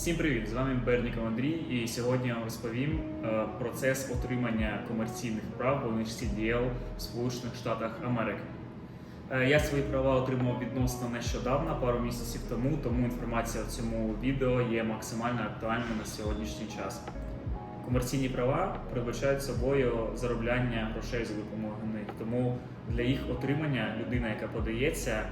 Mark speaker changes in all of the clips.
Speaker 1: Всім привіт! З вами Берніков Андрій, і сьогодні я вам розповім е, процес отримання комерційних прав в університеті CDL в Сполучених Штатах Америки. Е, Я свої права отримав відносно нещодавно, пару місяців тому, тому інформація в цьому відео є максимально актуальною на сьогоднішній час. Комерційні права передбачають собою заробляння грошей за допомогою них. Тому для їх отримання людина, яка подається,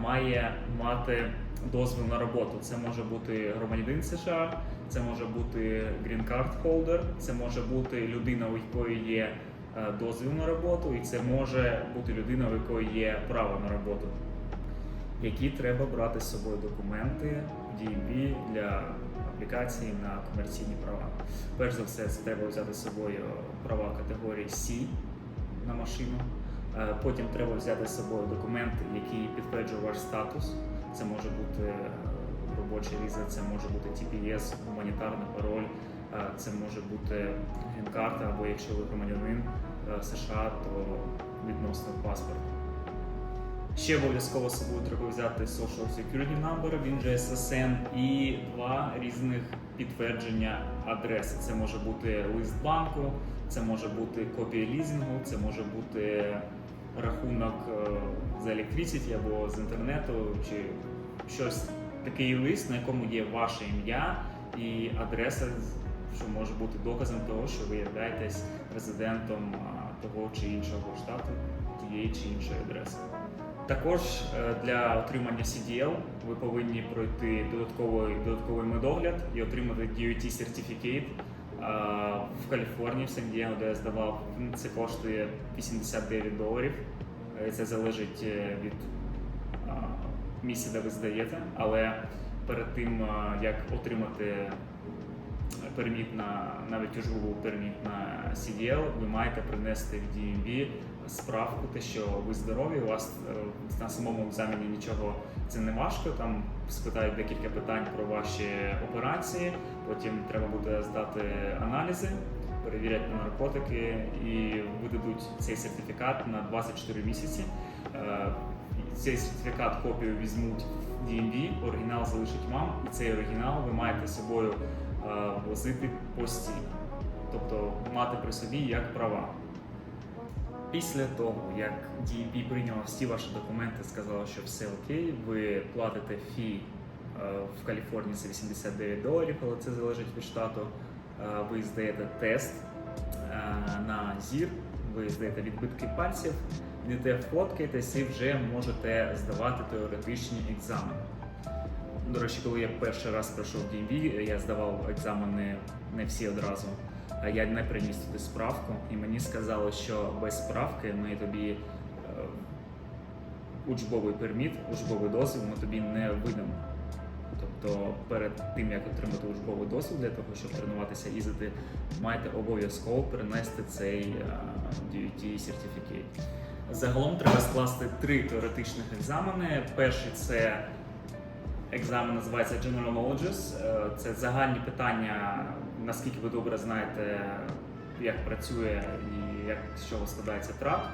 Speaker 1: має мати дозвіл на роботу. Це може бути громадянин США, це може бути card holder, це може бути людина, у якої є е, дозвіл на роботу, і це може бути людина, у якої є право на роботу. Які треба брати з собою документи в DMV для аплікації на комерційні права. Перш за все, це треба взяти з собою права категорії C на машину. Е, Потім треба взяти з собою документи, які підтверджують ваш статус. Це може бути е, робоча віза, це може бути TPS, гуманітарний пароль, е, це може бути грін-карта, або якщо ви громадянин США, то відносно паспорт. Ще обов'язково з собою треба взяти Social Security Number, він же SSN, і два різних підтвердження адреси. Це може бути лист банку, це може бути копія лізингу, це може бути рахунок е, з electricity або з інтернету, чи щось такий лист, на якому є ваше ім'я і адреса, що може бути доказом того, що ви являєтесь резидентом того чи іншого штату, тієї чи іншої адреси. Також е, для отримання CDL ви повинні пройти додатковий додатковий медогляд і отримати Certificate е, в Каліфорнії, в Сан-Дієго, де я здавав. Це коштує 89 доларів. Це залежить е, від місця, де ви здаєте. Але перед тим, як отримати перміт на навіть ужву перміт на CDL, ви маєте принести в DMV справку, те, що ви здорові, у вас е, на самому екзамені нічого це не важко. Там спитають декілька питань про ваші операції. Потім треба буде здати аналізи, перевірять на наркотики і видадуть цей сертифікат на 24 місяці. Е, Цей сертифікат копію візьмуть в DMV, оригінал залишить вам, і цей оригінал ви маєте з собою е, возити постійно, тобто мати при собі як права. Після того, як DEP прийняла всі ваші документи, сказала, що все окей, ви платите фі е, в Каліфорнії за 89 доларів, але це залежить від штату. Е, Ви здаєте тест е, на зір, ви здаєте відбитки пальців, йдете фоткаєтесь і вже можете здавати теоретичні екзамени. До речі, коли я перший раз пройшов DMV, я здавав екзамени не всі одразу. Я не приніс туди справку, і мені сказали, що без справки ми тобі е, учбовий перміт, учбовий дозвіл ми тобі не видамо. Тобто перед тим, як отримати учбовий дозвіл для того, щоб тренуватися їздити, маєте обов'язково принести цей е, DUT Certificate. Загалом треба скласти три теоретичних екзамени. Перший це екзамен називається General Knowledges. Е, Це загальні питання, наскільки ви добре знаєте, як працює і як з чого складається трак.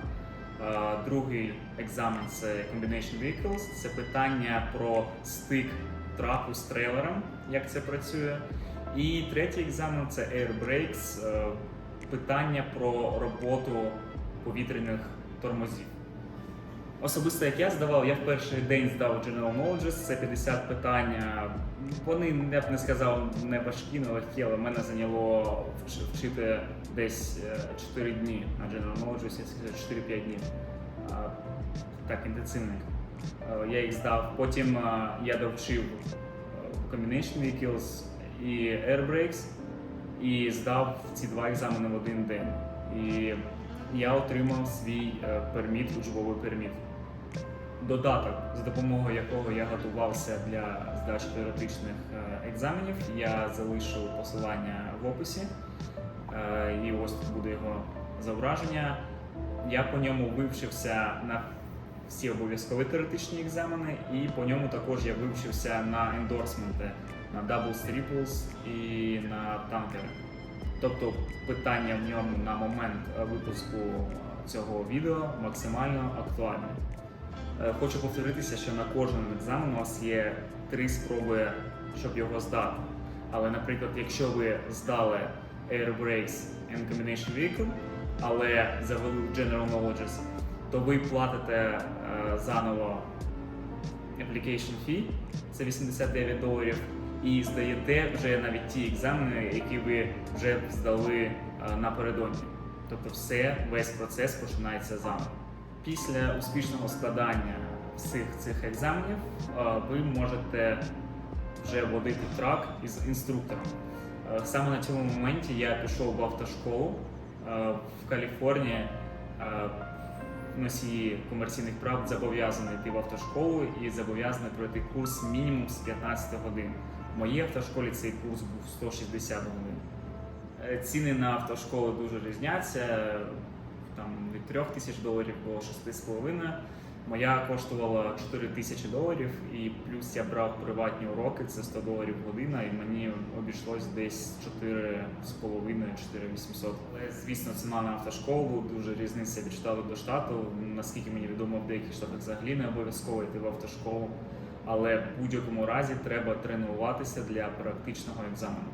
Speaker 1: Другий екзамен це Combination Vehicles. Це питання про стик траку з трейлером, як це працює. І третій екзамен це Air Brakes, питання про роботу повітряних тормозів. Особисто як я здавав, я в перший день здав General Knowledge, це 50 питань. Вони, я б не сказав, не важкі, не легкі, але мене зайняло вчити десь е, 4 дні на General Knowledge, я скажу, 4-5 днів. Так, інтенсивно. Е, Я їх здав. Потім е, я довчив е, Combination Vehicles і Air Brakes і здав ці два екзамени в один день. І я отримав свій е, перміт, учбовий перміт. Додаток, за допомогою якого я готувався для здачі теоретичних е, екзаменів, я залишу посилання в описі. Е, І ось тут буде його зображення. Я по ньому вивчився на всі обов'язкові теоретичні екзамени, і по ньому також я вивчився на ендорсменти, на doubles, triples і на танкери. Тобто питання в ньому на момент е, випуску цього відео максимально актуальне. Е, Хочу повторитися, що на кожному екзамену у вас є три спроби, щоб його здати. Але, наприклад, якщо ви здали Air Brakes and Combination Vehicle, але завели General Knowledge, то ви платите е, заново application fee, це 89 доларів, і здаєте вже навіть ті екзамени, які ви вже здали е, напередодні. Тобто все, весь процес починається заново. Після успішного складання всіх цих екзаменів е, ви можете вже водити трак із інструктором. Е, Саме на цьому моменті я пішов в автошколу е, в Каліфорнії. Носії комерційних прав зобов'язані йти в автошколу і зобов'язані пройти курс мінімум з 15 годин. В моїй автошколі цей курс був 160 годин. Ціни на автошколи дуже різняться. Там від 3 тисяч доларів до 6,5. Моя коштувала 4 тисячі доларів, і плюс я брав приватні уроки, це 100 доларів година, і мені обійшлось десь 4,5-4,800. Але звісно, ціна на автошколу дуже різниця від штату до штату. Наскільки мені відомо, в деяких штатах взагалі не обов'язково йти в автошколу. Але в будь-якому разі треба тренуватися для практичного екзамену.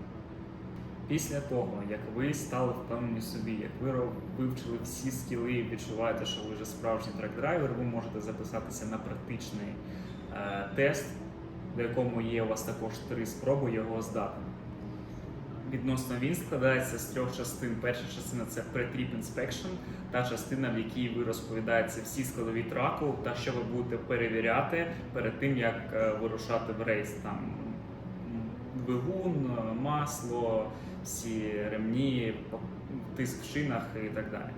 Speaker 1: Після того, як ви стали впевнені собі, як ви вивчили всі скіли і відчуваєте, що ви вже справжній трек-драйвер, ви можете записатися на практичний е, тест, до якому є у вас також три спроби його здати. Відносно він складається з трьох частин. Перша частина це pre-trip inspection, та частина, в якій ви розповідаєте всі складові траку та що ви будете перевіряти перед тим, як е, вирушати в рейс. Там двигун, масло, всі ремні, тиск в шинах і так далі.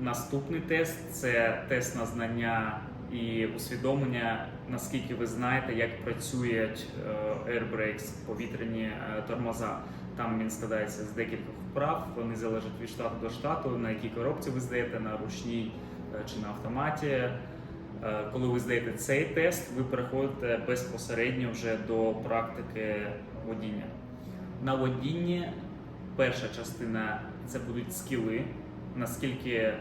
Speaker 1: Наступний тест це тест на знання і усвідомлення, наскільки ви знаєте, як працюють е, повітряні е, тормоза. Там він складається з декількох вправ, вони залежать від штату до штату, на якій коробці ви здаєте, на ручній е, чи на автоматі. Е, Коли ви здаєте цей тест, ви переходите безпосередньо вже до практики водіння. На водінні перша частина це будуть скіли, наскільки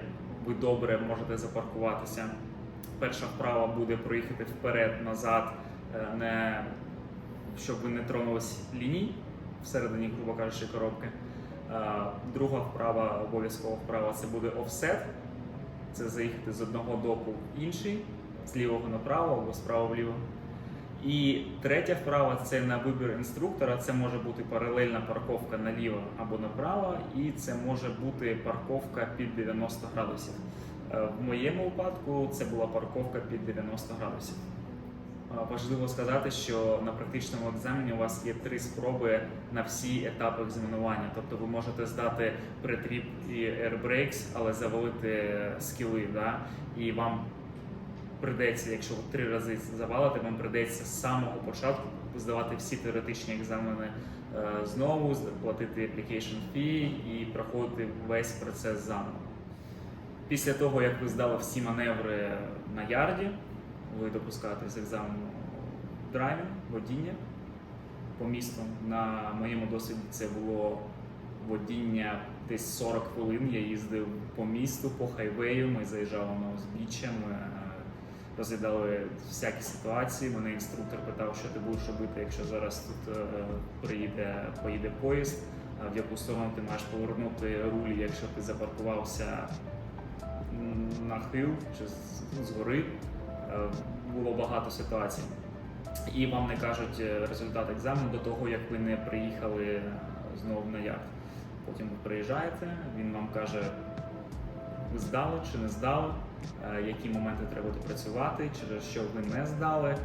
Speaker 1: ви добре можете запаркуватися. Перша вправа буде проїхати вперед-назад, е, не щоб ви не тронулись ліній всередині, грубо кажучи, коробки. Е, Друга вправа, обов'язкова вправа, це буде офсет. Це заїхати з одного доку в інший, з лівого направо або справа вліво. І третя вправа це на вибір інструктора. Це може бути паралельна парковка наліво або направо, і це може бути парковка під 90 градусів. Е, В моєму випадку це була парковка під 90 градусів. Е, Важливо сказати, що на практичному екзамені у вас є три спроби на всі етапи екзаменування. Тобто ви можете здати претріп і air але завалити скіли. Да? І вам придеться, якщо ви три рази завалите, вам придеться з самого початку здавати всі теоретичні екзамени е, знову, платити application fee і проходити весь процес заново. Після того, як ви здали всі маневри на ярді, ви допускаєте з екзамену драйвінг, водіння по місту. На моєму досвіді це було водіння десь 40 хвилин. Я їздив по місту, по хайвею. Ми заїжджали на узбіччя, ми е, розглядали всякі ситуації. Мене інструктор питав, що ти будеш робити, якщо зараз тут е, приїде, поїде поїзд, в яку сторону ти маєш повернути руль, якщо ти запаркувався на хил чи згори. Е, Було багато ситуацій. І вам не кажуть е, результат екзамену до того, як ви не приїхали е, знову на ярд. Потім ви приїжджаєте, він вам каже, ви здали чи не здали, які моменти треба допрацювати, через що ви не здали,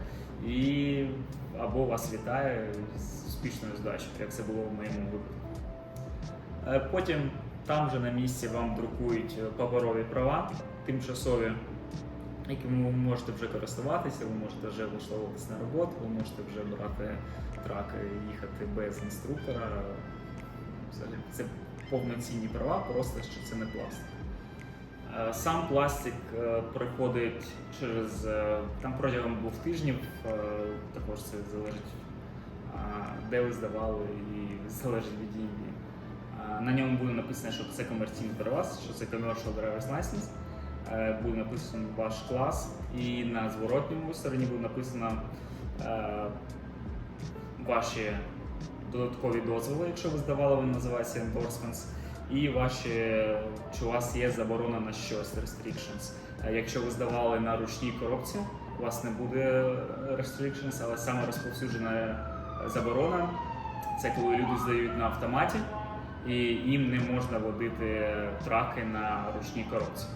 Speaker 1: і або вас вітає з успішною здачею, як це було в моєму випадку. Потім там же на місці вам друкують паперові права тимчасові, якими ви можете вже користуватися, ви можете вже влаштовуватися на роботу, ви можете вже брати трак і їхати без інструктора. Взагалі, це повноцінні права, просто що це не пластик. Е, Сам пластик е, приходить через е, там протягом двох тижнів, також це залежить, де ви здавали і залежить від дії. На ньому буде написано, що це комерційний права, що це Commercial Driver's License. Е, Буде написано ваш клас, і на зворотньому стороні буде написано е, ваші додаткові дозволи, якщо ви здавали, вони називаються endorsements, і ваші, чи у вас є заборона на щось restrictions. Е, Якщо ви здавали на ручній коробці, у вас не буде restrictions, але саме розповсюджена заборона це коли люди здають на автоматі, і їм не можна водити траки на ручній коробці.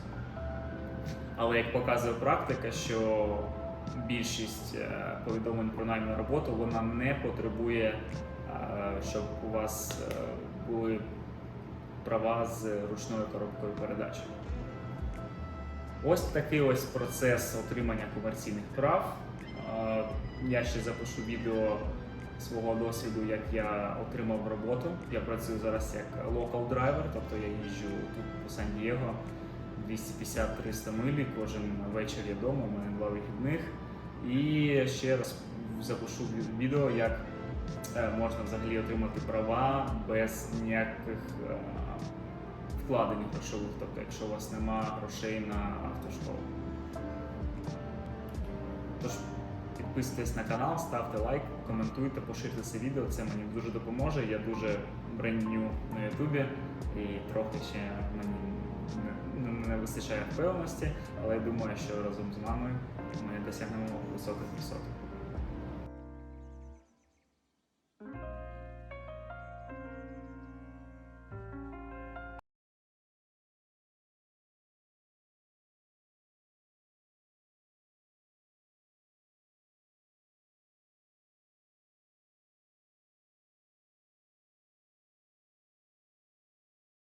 Speaker 1: Але як показує практика, що більшість е, повідомлень про найм роботу вона не потребує, е, щоб у вас е, були права з ручною коробкою передач. Ось такий ось процес отримання комерційних прав. Я ще запишу відео свого досвіду, як я отримав роботу. Я працюю зараз як driver, тобто я їжджу тут по Сан-Дієго 250-300 милі, кожен вечір я вдома, у мене два вихідних. І ще раз запишу відео, як е, можна взагалі отримати права без ніяких е, вкладень грошових, тобто якщо у вас нема грошей на автошколу. Тож підписуйтесь на канал, ставте лайк, коментуйте, поширте це відео. Це мені дуже допоможе. Я дуже брендню на Ютубі і трохи ще мені не вистачає впевненості, але я думаю, що разом з вами ми досягнемо високих висот.